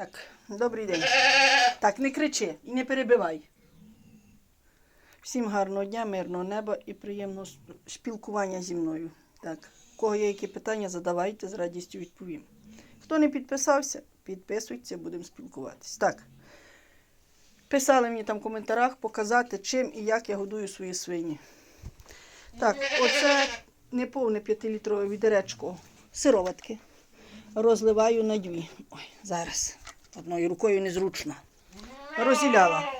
Так, добрий день. Так, не кричи і не перебивай. Всім гарного дня, мирного неба і приємного спілкування зі мною. Так, кого є які питання, задавайте, з радістю відповім. Хто не підписався, підписуйтеся, будемо спілкуватись. Так. Писали мені там в коментарях показати, чим і як я годую свої свині. Так, оце неповне 5-літрове відеречко сироватки. Розливаю на дві. Ой, зараз. Одною рукою незручно. Розділяла.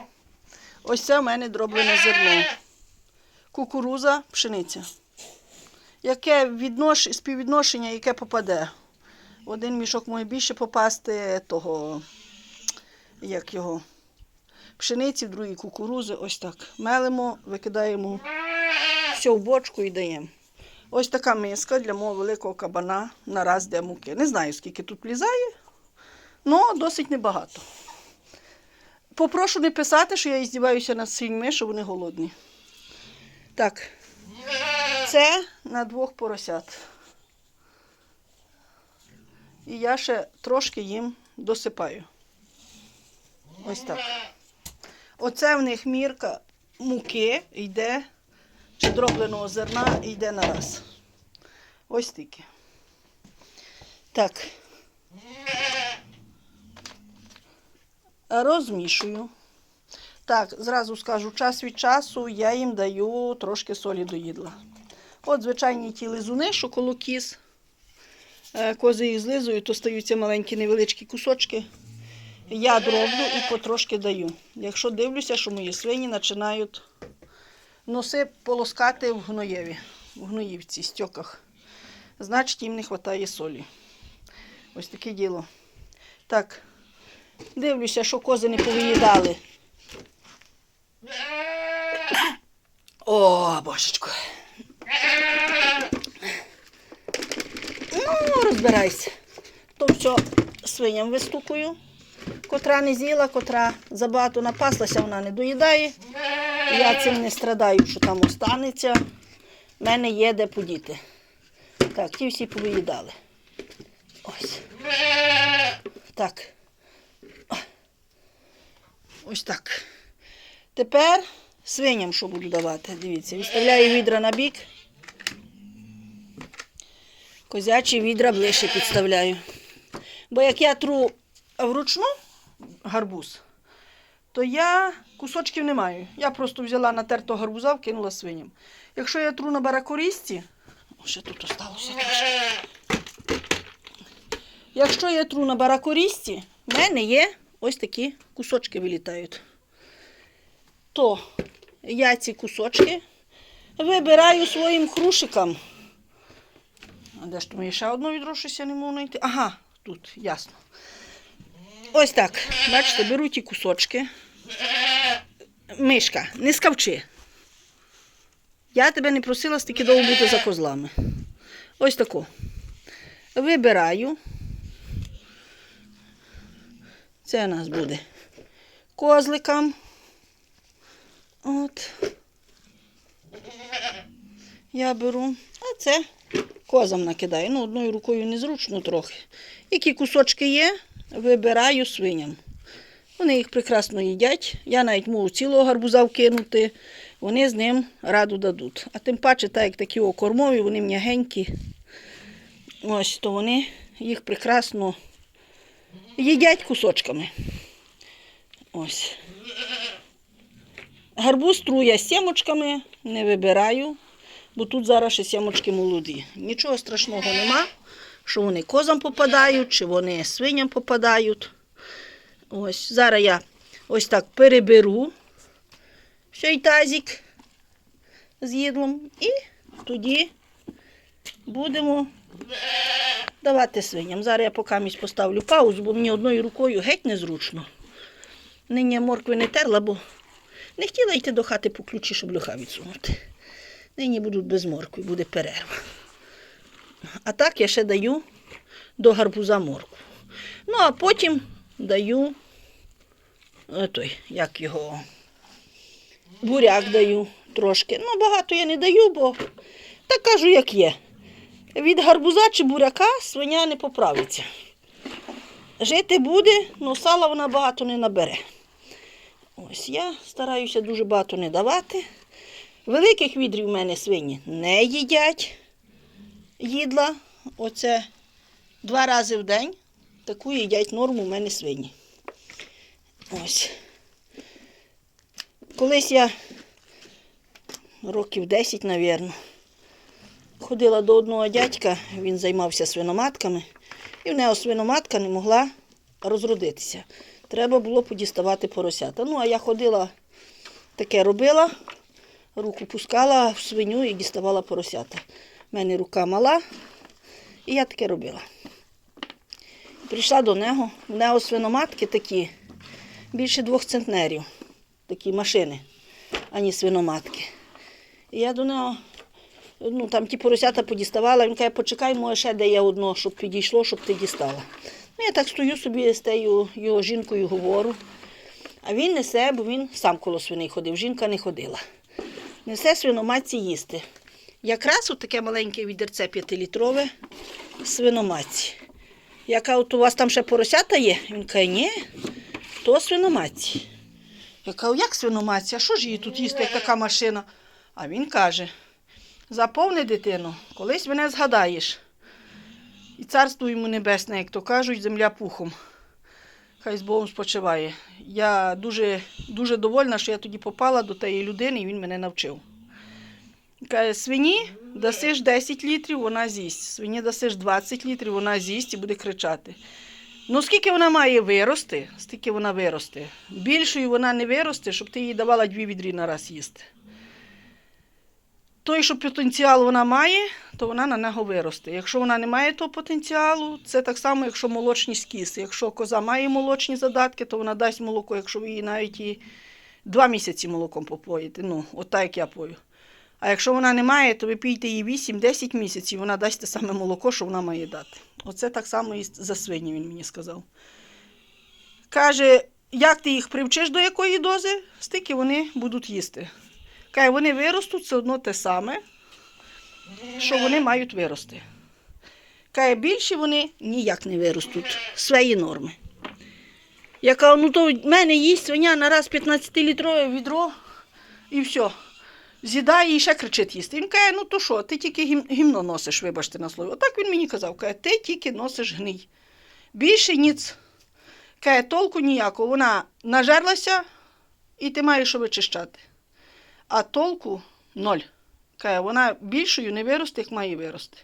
Ось це в мене дроблене зерно. Кукуруза, пшениця. Яке віднош... співвідношення, яке попаде. Один мішок може більше попасти того, як його, пшениці, в кукурузи. Ось так. Мелимо, викидаємо все в бочку і даємо. Ось така миска для мого великого кабана на раз де муки. Не знаю, скільки тут влізає, але досить небагато. Попрошу не писати, що я іздіваюся над свиньми, що вони голодні. Так, це на двох поросят. І я ще трошки їм досипаю. Ось так. Оце в них мірка муки йде, чи дробленого зерна йде на раз. Ось тільки. Так. Розмішую. Так, зразу скажу, час від часу я їм даю трошки солі до їдла. От звичайні ті лизуни, що коло кіз. Е, Кози їх злизують, то стаються маленькі невеличкі кусочки. Я дроблю і потрошки даю. Якщо дивлюся, що мої свині починають носи полоскати в гноєві, в гноївці, стьоках, значить їм не вистачає солі. Ось таке діло. Так, дивлюся, що кози не повиїдали. О, божечко. Ну, розбирайся. То все свиням вистукую. Котра не з'їла, котра забагато напаслася, вона не доїдає. Я цим не страдаю, що там останеться. В мене є де подіти. Так, ті всі повиїдали. Ось. Так. Ось так. Тепер свиням що буду давати. Дивіться, відставляю відра на бік. Козячі відра ближче підставляю. Бо як я тру вручну гарбуз, то я кусочків не маю. Я просто взяла натертого гарбуза, вкинула свиням. Якщо я тру на баракорісті, ще тут осталося трошки. Якщо я тру на баракорісті, в мене є ось такі кусочки вилітають. То я ці кусочки вибираю своїм хрушикам. А де ж то моє ще одно відро, щось я не можу знайти? Ага, тут, ясно. Ось так. Бачите, беру ті кусочки. Мишка, не скавчи. Я тебе не просила стільки довго бути за козлами. Ось таку. Вибираю. Це у нас буде козликам. От. Я беру. А це козам накидаю. Ну, одною рукою незручно трохи. Які кусочки є, вибираю свиням. Вони їх прекрасно їдять. Я навіть можу цілого гарбуза вкинути. Вони з ним раду дадуть. А тим паче, так як такі окормові, вони м'ягенькі. Ось, то вони їх прекрасно їдять кусочками. Ось. Гарбуз труя з сімочками, не вибираю, бо тут зараз ще сімочки молоді. Нічого страшного нема, що вони козам попадають, чи вони свиням попадають. Ось, зараз я ось так переберу цей тазик з їдлом і тоді будемо давати свиням. Зараз я поки поставлю паузу, бо мені одною рукою геть незручно. Нині я моркви не терла, бо не хотіла йти до хати по ключі, щоб льоха відсунути. Нині будуть без моркви, буде перерва. А так я ще даю до гарбуза моркву. Ну, а потім даю е, той, як його, буряк даю трошки. Ну, багато я не даю, бо так кажу, як є. Від гарбуза чи буряка свиня не поправиться. жити буде, але сала вона багато не набере. Ось я стараюся дуже багато не давати. Великих відрів в мене свині не їдять їдла. Оце два рази в день. Таку їдять норму в мене свині. Ось. Колись я років 10, мабуть, ходила до одного дядька, він займався свиноматками, і в нього свиноматка не могла розродитися. Треба було подіставати поросята. Ну, а я ходила, таке робила, руку пускала в свиню і діставала поросята. У мене рука мала, і я таке робила. Прийшла до нього, в нього свиноматки такі, більше двох центнерів, такі машини, ані свиноматки. І я до нього, ну там ті поросята подіставала, він каже, почекай, може ще де є одно, щоб підійшло, щоб ти дістала. Ну, я так стою собі з тією його жінкою говорю. А він несе, бо він сам коло свиней ходив, жінка не ходила. Несе свиноматці їсти. Якраз от таке маленьке відерце п'ятилітрове свиноматці. Я кажу, у вас там ще поросята є? Він каже, ні, то свиноматці. Я кажу, як свиноматці? А що ж її тут їсти, як така машина? А він каже: заповни дитину, колись мене згадаєш. І царство йому небесне, як то кажуть, земля пухом. Хай з Богом спочиває. Я дуже, дуже довольна, що я тоді попала до тієї людини, і він мене навчив. Каже, свині дасиш 10 літрів, вона з'їсть. Свині дасиш 20 літрів, вона з'їсть і буде кричати. Ну, скільки вона має вирости, стільки вона виросте. Більшою вона не виросте, щоб ти їй давала дві відрі на раз їсти. Той, що потенціал вона має, то вона на нього виросте. Якщо вона не має того потенціалу, це так само, якщо молочні скіси. Якщо коза має молочні задатки, то вона дасть молоко, якщо ви її навіть і два місяці молоком попоїте. Ну, от так, як я пою. А якщо вона не має, то ви пійте її 8-10 місяців, вона дасть те саме молоко, що вона має дати. Оце так само і за свині він мені сказав. Каже, як ти їх привчиш до якої дози, стільки вони будуть їсти. Каже, вони виростуть все одно те саме, що вони мають вирости. Каже, більше вони ніяк не виростуть свої норми. Я кажу, ну то в мене їсть свиня на раз 15-літрове відро і все. З'їдає і ще кричить їсти. Він каже, ну то що, ти тільки гімно носиш, вибачте на слово. Отак він мені казав, каже, ти тільки носиш гній. Більше ніц. Каже, толку ніякого. Вона нажерлася, і ти маєш що вичищати. А толку ноль. Вона більшою не виросте, як має вирости.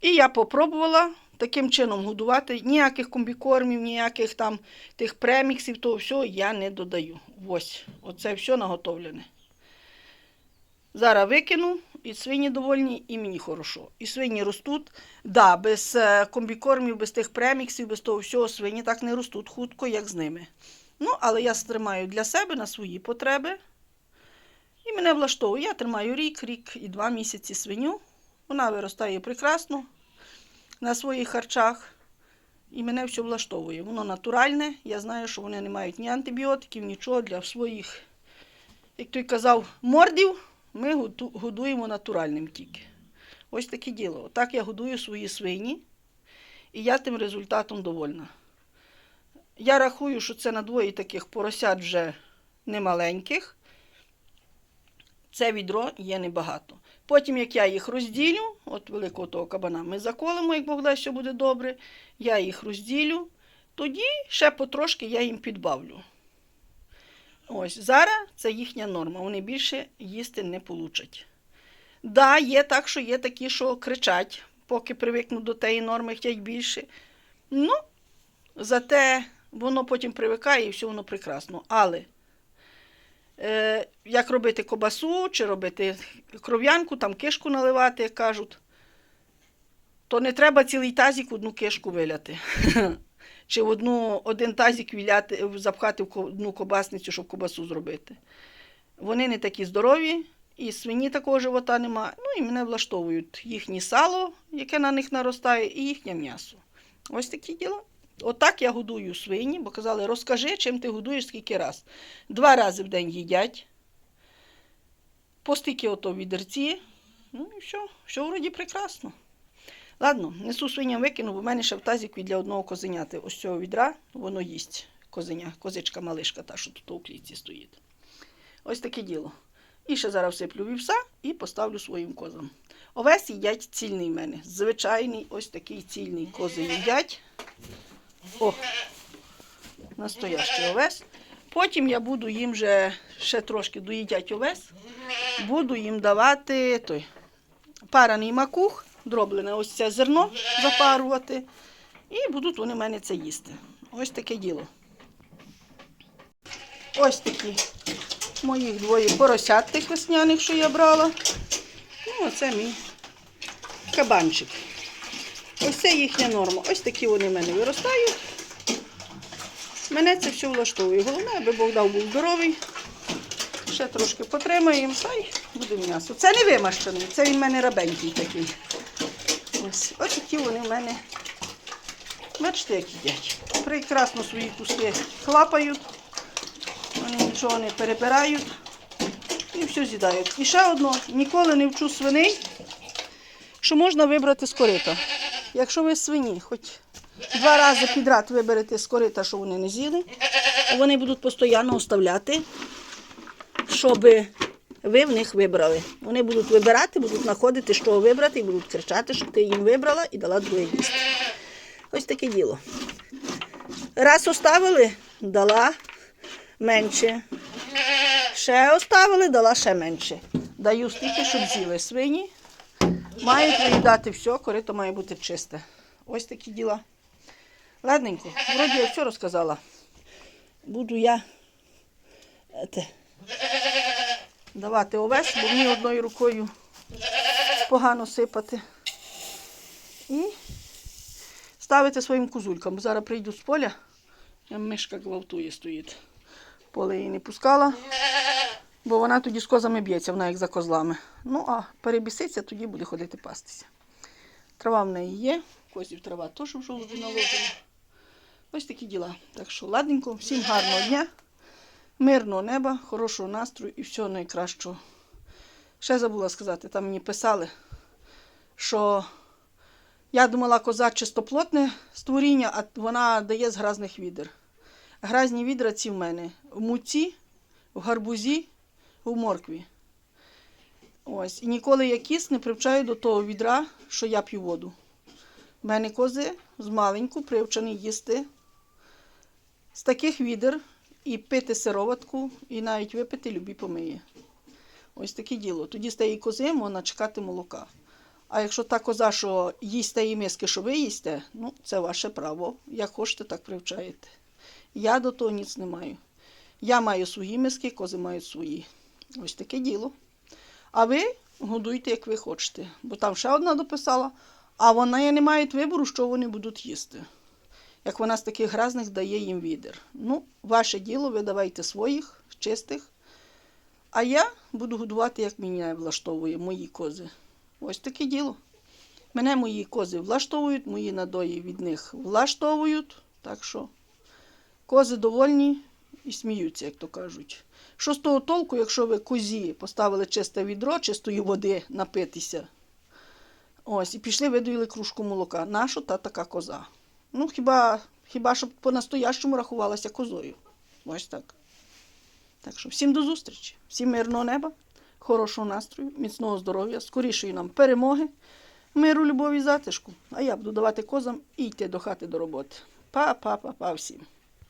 І я попробувала таким чином годувати. Ніяких комбікормів, ніяких там тих преміксів, того всього я не додаю. Ось, оце все наготовлене. Зараз викину, і свині довольні, і мені хорошо. І свині ростуть. Да, без е, комбікормів, без тих преміксів, без того всього свині так не ростуть хутко, як з ними. Ну, але я стримаю для себе на свої потреби. І мене влаштовує. Я тримаю рік, рік і два місяці свиню. Вона виростає прекрасно на своїх харчах. І мене все влаштовує. Воно натуральне. Я знаю, що вони не мають ні антибіотиків, нічого для своїх, як той казав, мордів. Ми годуємо натуральним тільки. Ось таке діло. Отак я годую свої свині, і я тим результатом довольна. Я рахую, що це на двоє таких поросят вже немаленьких. Це відро є небагато. Потім, як я їх розділю, от великого того кабана, ми заколимо, як Бог дасть, що буде добре. Я їх розділю, тоді ще потрошки я їм підбавлю. Ось зараз це їхня норма. Вони більше їсти не получать. Да, є так, що є такі, що кричать, поки привикнуть до тієї норми, хочуть більше. Ну, зате воно потім привикає і все воно прекрасно. Але як робити кобасу, чи робити кров'янку, там кишку наливати, як кажуть, то не треба цілий тазик в одну кишку виляти. Чи в одну, один тазик віляти, запхати в одну кобасницю, щоб кобасу зробити. Вони не такі здорові, і свині такого живота нема. Ну і мене влаштовують їхнє сало, яке на них наростає, і їхнє м'ясо. Ось такі діла. Отак я годую свині, бо казали, розкажи, чим ти годуєш скільки раз. Два рази в день їдять. По стільки ото відерці. Ну і все, все вроді прекрасно. Ладно, несу свиням викину, бо в мене ще в тазіку для одного козеняти. Ось цього відра воно їсть. Козеня, козичка малишка, та, що тут у клітці стоїть. Ось таке діло. І ще зараз всиплю вівса і поставлю своїм козам. Овес їдять цільний в мене. Звичайний ось такий цільний кози їдять. О, настоящий овес. Потім я буду їм вже ще трошки доїдять овес. Буду їм давати той параний макух, дроблене ось це зерно запарувати. І будуть вони в мене це їсти. Ось таке діло. Ось такі моїх двоє поросят тих весняних, що я брала. Ну, оце мій кабанчик. Ось це їхня норма. Ось такі вони в мене виростають. Мене це все влаштовує. Головне, аби Бог дав був здоровий. Ще трошки потримаємо, та й буде м'ясо. Це не вимащений, це він в мене рабенький такий. Ось, ось такі вони в мене. Бачите, як їдять. Прекрасно свої куски хлапають. Вони нічого не перебирають і все з'їдають. І ще одно, ніколи не вчу свиней, що можна вибрати з корита. Якщо ви свині, хоч два рази підряд виберете з корита, що вони не з'їли, вони будуть постійно оставляти, щоб ви в них вибрали. Вони будуть вибирати, будуть знаходити, що вибрати, і будуть кричати, щоб ти їм вибрала і дала друге їсти. Ось таке діло. Раз оставили, дала менше. Ще оставили, дала ще менше. Даю стільки, щоб з'їли свині. Мають виїдати все, корито має бути чисте. Ось такі діла. Ладненько, вроді я все розказала. Буду я ете, давати овес, бо мені одною рукою погано сипати. І ставити своїм козулькам. Бо Зараз прийду з поля, мишка гвалтує стоїть. Поле її не пускала, бо вона тоді з козами б'ється, вона як за козлами. Ну, а перебіситься, тоді буде ходити пастися. Трава в неї є, козів трава теж в жолуді наложена. Ось такі діла. Так що, ладненько, всім гарного дня, мирного неба, хорошого настрою і всього найкращого. Ще забула сказати, там мені писали, що я думала, коза чистоплотне створіння, а вона дає з гразних відер. Гразні відра ці в мене в муці, в гарбузі, в моркві. Ось. І ніколи я кіс не привчаю до того відра, що я п'ю воду. У мене кози з маленьку привчені їсти з таких відер і пити сироватку, і навіть випити любі помиє. Ось таке діло. Тоді тієї кози можна чекати молока. А якщо та коза, що їсть тієї миски, що ви їсте, ну це ваше право. Як хочете, так привчаєте. Я до того ніц не маю. Я маю свої миски, кози мають свої. Ось таке діло. А ви годуйте, як ви хочете. Бо там ще одна дописала, а вона не має вибору, що вони будуть їсти. Як вона з таких гразних дає їм відер. Ну, ваше діло, ви давайте своїх, чистих. А я буду годувати, як мене влаштовує, мої кози. Ось таке діло. Мене мої кози влаштовують, мої надої від них влаштовують. Так що кози довольні і сміються, як то кажуть. Що з того толку, якщо ви козі поставили чисте відро, чистої води напитися, ось, і пішли, видоїли кружку молока. Нащо та така коза? Ну, хіба, хіба щоб по-настоящому рахувалася козою. Ось так. Так що всім до зустрічі, всім мирного неба, хорошого настрою, міцного здоров'я, скорішої нам перемоги, миру, любові, затишку. А я буду давати козам і йти до хати до роботи. Па-па-па-па всім.